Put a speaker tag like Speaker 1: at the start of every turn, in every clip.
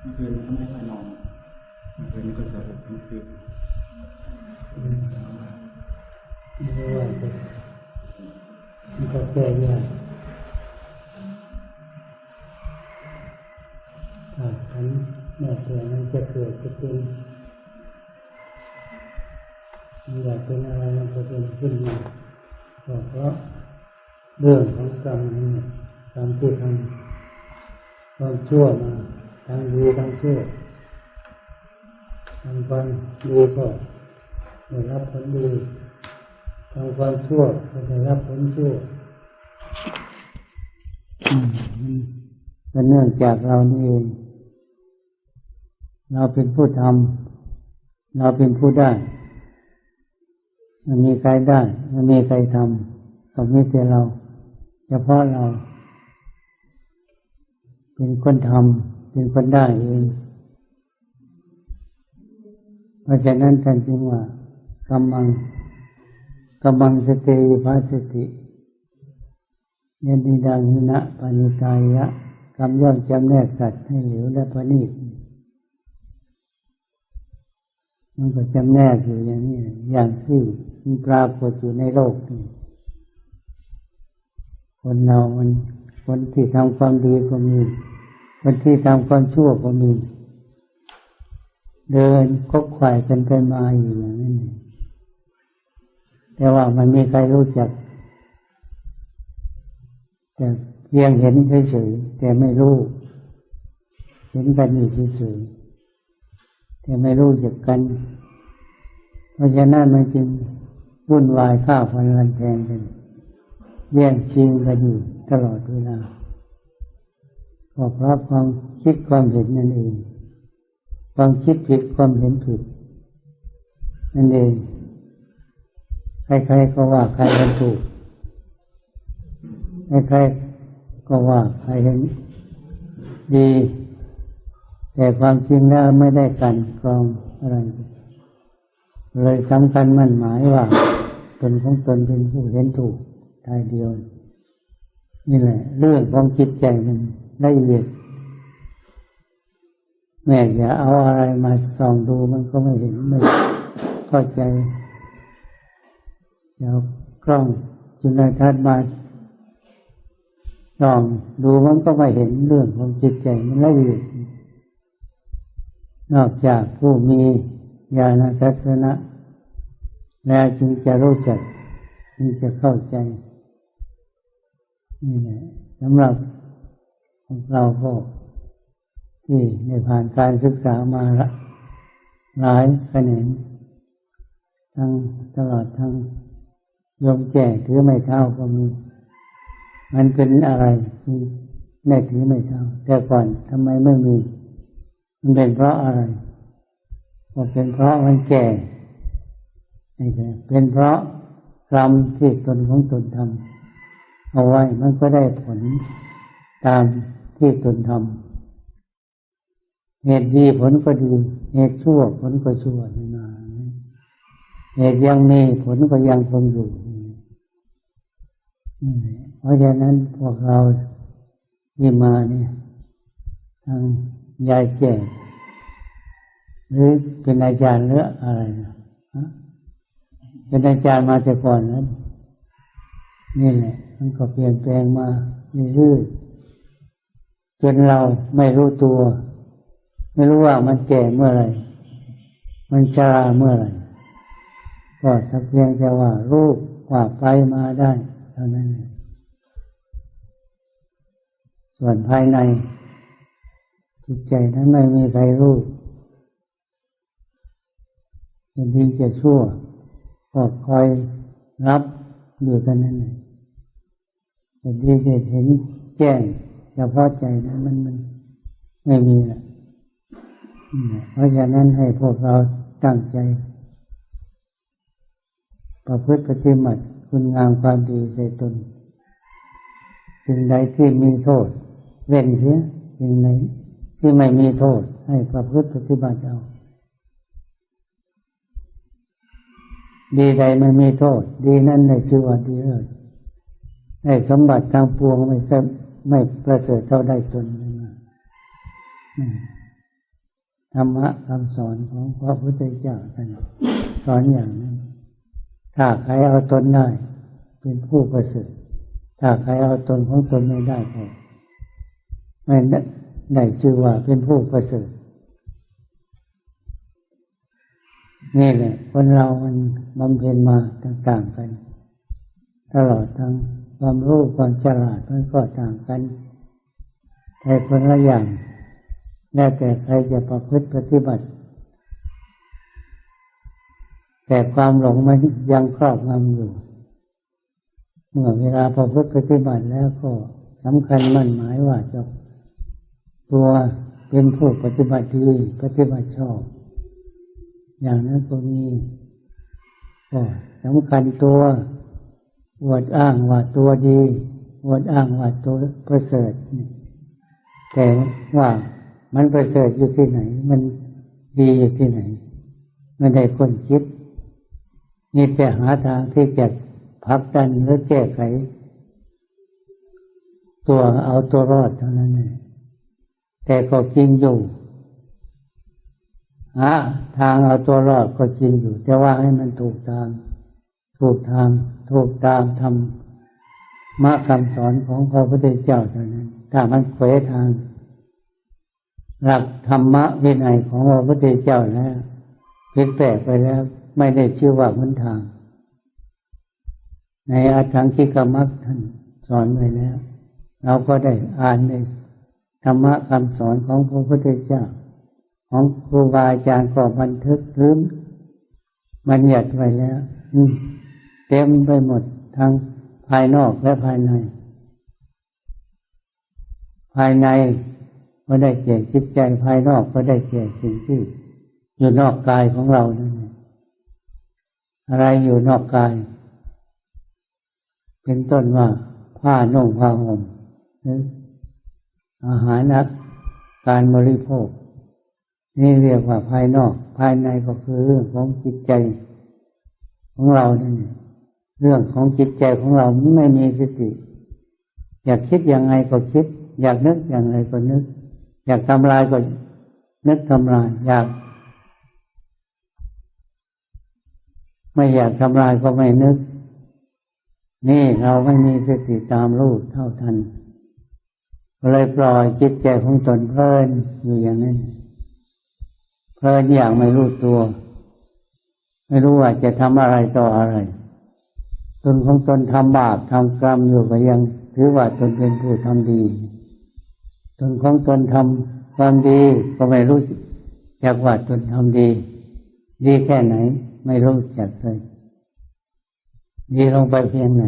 Speaker 1: เมื่อคืนก็ไม่ค่อยนอนเมื่อคืนก็จะหลับทั้งคืน
Speaker 2: ไม่ว่าจะมันก็แก้ยากถ้าขันแม่เสือมันจะเกิดจะเป็นมันอยากเป็นอะไรมันก็เป็นขึ้นมาก็เพราะเรื่องของกรรมนี่กรรมที่ทำความชั่วมา ทั้งดีทั้งชั่วทำความดีก็ได้รับผลดีทำความชั่วก็ได้รับผลชั่วอืมมันเนื่องจากเรานี่เอง เราเป็นผู้ทำเราเป็นผู้ได้ มันมีใครได้ มันมีใครทำก็มีแต่เรา เฉพาะเรา เป็นคนทำ เป็นคนได้เอง เพราะฉะนั้นท่านจึงว่ากำมังกำมังสติวิภัสสติยันดิดังหินะปานิตายะกำย่อมจำแนกสัตว์ให้เหลวและประณีตมันก็จำแนกอยู่อย่างนี้ อย่างที่มันปรากฏอยู่ในโลกนี่คนเรามันคนที่ทำความดีก็มี คนที่ทำความชั่วก็มี เดินก็ขว่กันไปมาอยู่อย่างนั้นแต่ว่ามันมีใครรู้จัก แต่เพียงเห็นเฉยๆแต่ไม่รู้ เห็นกันอยู่เฉยๆแต่ไม่รู้จักกัน เพราะฉะนั้นมันจึงวุ่นวายข้าวฟันรันแทงกันแย่งชิงกันอยู่ตลอดเวลา ก็เพราะความคิดความเห็นนั่นเอง ความคิดผิดความเห็นผิดนั่นเอง ใครๆก็ว่าใครเป็นถูก ใครๆก็ว่าใครเป็นดี แต่ความจริงแล้วไม่ได้กันกรองอะไร เลยสำคัญมั่นหมายว่า ตนของตนเป็นผู้เห็นถูกทายเดียว นี่แหละ เรื่องของจิตใจมัน ละเอียดแม่อย่าเอาอะไรมาส่องดูมันก็ไม่เห็นไม่เข้าใจอย่าเอากล้องจุลทรรศน์มาส่องดูมันก็ไม่เห็นเรื่องของจิตใจมันละเอียดนอกจากผู้มีญาณทัศนะ แล้วจึงจะรู้จักจึงจะเข้าใจนี่แหละสำหรับ ของเราก็ที่ได้ผ่านการศึกษามาละหลายแขนงทั้งตลอดทั้งยมแก่ถือไม่เท่าก็มีมันเป็นอะไรที่แม่ถือไม่เท่า แต่ก่อนทำไมไม่มี มันเป็นเพราะอะไรก็เป็นเพราะมันแก่ไม่ใช่เป็นเพราะกรรมที่ตนของตนทำเอาไว้มันก็ได้ผลตาม ที่ตนทำเหตุดีผลก็ดี เหตุชั่วผลก็ชั่วนี่นาเหตุยังมีผลก็ยังคงอยู่เพราะฉะนั้นพวกเราที่มาเนี่ยทางยายแก่หรือเป็นอาจารย์หรืออะไรนะเป็นอาจารย์มาแต่ก่อนนั้นนี่แหละมันก็เปลี่ยนแปลงมาเรื่อยๆ จนเราไม่รู้ตัว ไม่รู้ว่ามันแก่เมื่อไรมันชราเมื่อไรก็สักเพียงแต่ว่ารูปว่าไปมาได้เท่านั้นเองส่วนภายใน จิตใจนั้นไม่มีใครรู้จะดีจะชั่วก็คอยรับอยู่กันนั่นเองจะดีจะเห็นแจ้ง ฉพาะใจนั้นมันมันไม่มีแหละเพราะฉะนั้นให้พวกเราตั้งใจ ประพฤติปฏิบัติคุณงามความดีใส่ตน สิ่งใดที่มีโทษ เว้นเสียสิ่งไหนที่ไม่มีโทษ ให้ประพฤติปฏิบัติเอา ดีใดไม่มีโทษ ดีนั้นในชื่อว่าดีเลิศได้สมบัติทางปวงไม่เส ไม่ประเสริฐเท่าได้ตนเลยมาธรรมะคำสอนของพระพุทธเจ้าท่านสอนอย่างนั้น ถ้าใครเอาตนได้ เป็นผู้ประเสริฐถ้าใครเอาตนของตนไม่ได้ก็ไม่ได้ชื่อว่าเป็นผู้ประเสริฐนี่แหละคนเรามันบำเพ็ญมาต่างๆกัน ตลอดทั้ง ความรู้ความฉลาดมันก็ต่างกันแต่คนละอย่างแล้วแต่ใครจะประพฤติปฏิบัติ แต่ความหลงมันยังครอบงำอยู่ เมื่อเวลาประพฤติปฏิบัติแล้วก็สำคัญมั่นหมายว่าจะตัวเป็นผู้ปฏิบัติดีปฏิบัติชอบ อย่างนั้นก็มีก็สำคัญตัว อวดอ้างว่าตัวดีอวดอ้างว่าตัวประเสริฐแต่ว่ามันประเสริฐอยู่ที่ไหน มันดีอยู่ที่ไหนไม่ได้คนคิดมีแต่หาทางที่จะพักดันหรือแก้ไข ตัวเอาตัวรอดเท่านั้นเองแต่ก็จริงอยู่หาทางเอาตัวรอดก็จริงอยู่ แต่ว่าให้มันถูกทาง ถูกทางถูกตามทำมะคำสอนของพระพุทธเจ้าเท่านั้นถ้ามันเขวทาง หลักธรรมะวินัยของพระพุทธเจ้าแล้วผิดแปลกไปแล้วไม่ได้ชื่อว่าหนทาง ในอาถังคิกมักท่านสอนไว้แล้ว เราก็ได้อ่านในธรรมะคำสอนของพระพุทธเจ้า ของครูบาอาจารย์ก็บันทึกพื้นบัญญัติไว้แล้ว เต็มไปหมดทั้งภายนอกและภายใน ภายในก็ได้เกี่ยจิตใจภายนอกก็ได้เกี่ยสิ่งที่อยู่นอกกายของเรานั่นเองอะไรอยู่นอกกาย เป็นต้นว่าผ้านุ่งผ้าห่มหรืออาหารนะการบริโภค นี่เรียกว่าภายนอก ภายในก็คือเรื่องของจิตใจของเราเนี่ย เรื่องของจิตใจของเราไม่มีสติ อยากคิดยังไงก็คิด อยากนึกอย่างไรก็นึก อยากทำลายก็นึกทำลาย อยาก ไม่อยากทำลายก็ไม่นึก นี่เราไม่มีสติตามรู้เท่าทันเลยปล่อยจิตใจของตนเพลินอยู่อย่างนั้นเพลินอย่างไม่รู้ตัว ไม่รู้ว่าจะทำอะไรต่ออะไร ตนของตนทำบาปทำกรรมอยู่ก็ยังถือว่าตนเป็นผู้ทำดี ตนของตนทำความดีก็ไม่รู้จักว่าตนทำดี ดีแค่ไหน ไม่รู้จักเลยดีลงไปเพียงไหน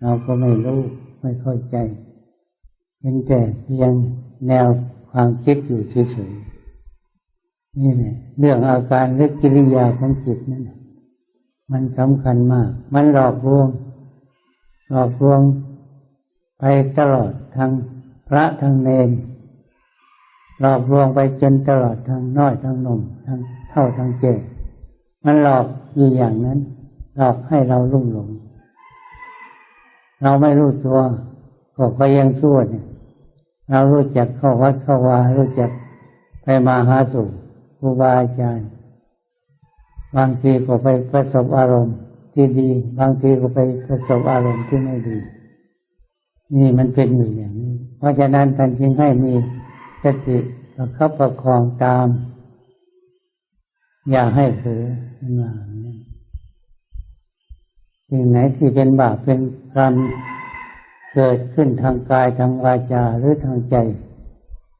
Speaker 2: เราก็ไม่รู้ไม่เข้าใจเป็นแต่เพียงแนวความคิดอยู่เฉยๆนี่แหละเรื่องอาการและกิริยาของจิตนั่น มันสำคัญมาก มันหลอกลวง หลอกลวงไปตลอดทางพระทางเนน หลอกลวงไปจนตลอดทางน้อยทางนมทางเท่าทางเก่มันหลอกอยู่อย่างนั้น หลอกให้เราลุ่มหลง เราไม่รู้ตัวก็ก็ยังชั่วเนี่ยเรารู้จักเข้าวัดเข้าวารู้จักไปมาหาสู่ครูบาอาจารย์ บางทีก็ไปประสบอารมณ์ที่ดี บางทีก็ไปประสบอารมณ์ที่ไม่ดี นี่มันเป็นอยู่อย่างนี้ เพราะฉะนั้นท่านจึงให้มีสติประคับประคองตาม อย่าให้เผลอมาสิ่งไหนที่เป็นบาปเป็นกรรมเกิดขึ้นทางกายทางวาจาหรือทางใจ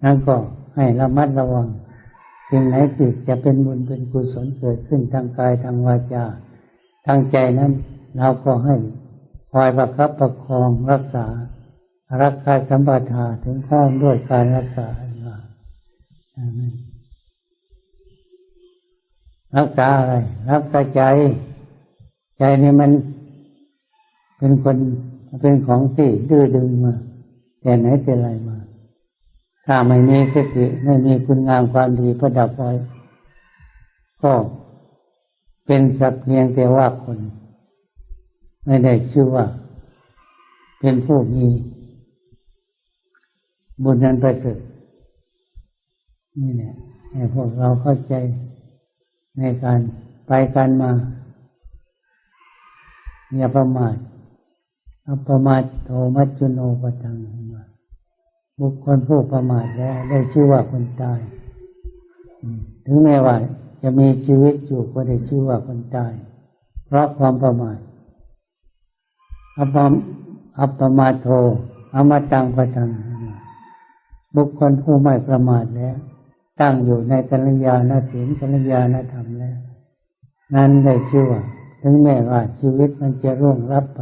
Speaker 2: นั้นก็ให้ระมัดระวัง สิ่งไหนที่จะเป็นบุญเป็นกุศลเกิดขึ้นทางกายทางวาจาทางใจนั้น เราก็ให้คอยประคับประคองรักษา รักษาสัมปทาถึงข้อด้วยการรักษารักษาอะไร รักษาใจ ใจนี่มันเป็นคนเป็นของที่ดื้อดึงมา แต่ไหนแต่ไรมา ถ้าไม่มีสติไม่มีคุณงามความดีประดับไว้ ก็เป็นสักเพียงแต่ว่าคน ไม่ได้ชื่อว่า เป็นผู้มีบุญนั้นประเสริฐนี่เนี่ยให้พวกเราเข้าใจในการไปการมาอย่าประมาทอัปมาทโทมัจจุโนปทัง บุคคลผู้ประมาทแล้วได้ชื่อว่าคนตาย ถึงแม้ว่าจะมีชีวิตอยู่ก็ได้ชื่อว่าคนตาย เพราะความประมาทอัปปมอัปมาโทอมตังปะทังบุคคลผู้ไม่ประมาทแล้ว ตั้งอยู่ในกัลยาณศีลกัลยาณธรรมแล้ว นั้นได้ชื่อว่า ถึงแม้ว่าชีวิตมันจะร่วงรับไป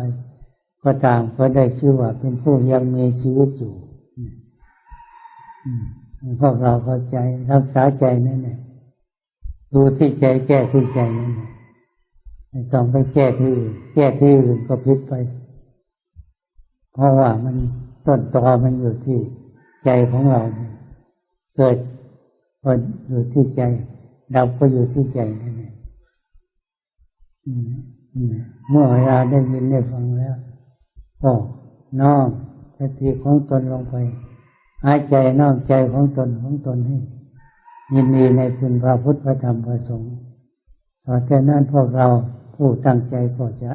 Speaker 2: ก็ตามก็ได้ชื่อว่าเป็นผู้ยังมีชีวิตอยู่ พวกเราเข้าใจรักษาใจนั่นแหละดูที่ใจแก้ที่ใจนั่นแหละไม่ต้องไปแก้ที่แก้ที่อื่นก็ผิดไป เพราะว่ามันต้นตอมันอยู่ที่ใจของเรา เกิดก็อยู่ที่ใจดับก็อยู่ที่ใจนั่นเองเมื่อเวลาได้ยินได้ฟังแล้ว ก็น้อมสติของตนลงไป หายใจน้อมใจของตนของตนให้ยินดีในคุณพระพุทธพระธรรมพระสงฆ์ต่อจากนั้นพวกเราผู้ตั้งใจก็จะ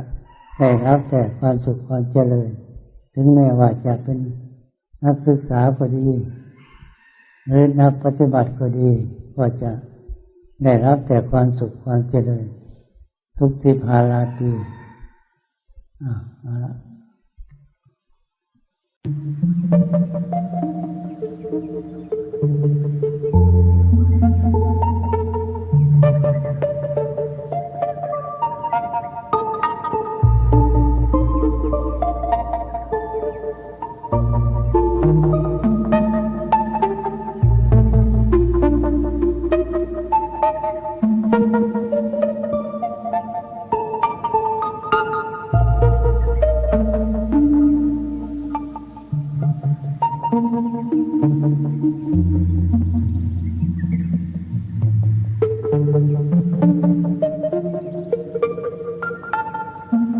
Speaker 2: ได้รับแต่ความสุขความเจริญ ถึงแม้ว่าจะเป็นนักศึกษาก็ดีหรือนักปฏิบัติก็ดี ก็จะได้รับแต่ความสุขความเจริญ ทุกทิพาราตีอ่าเอาละ
Speaker 3: Thank you.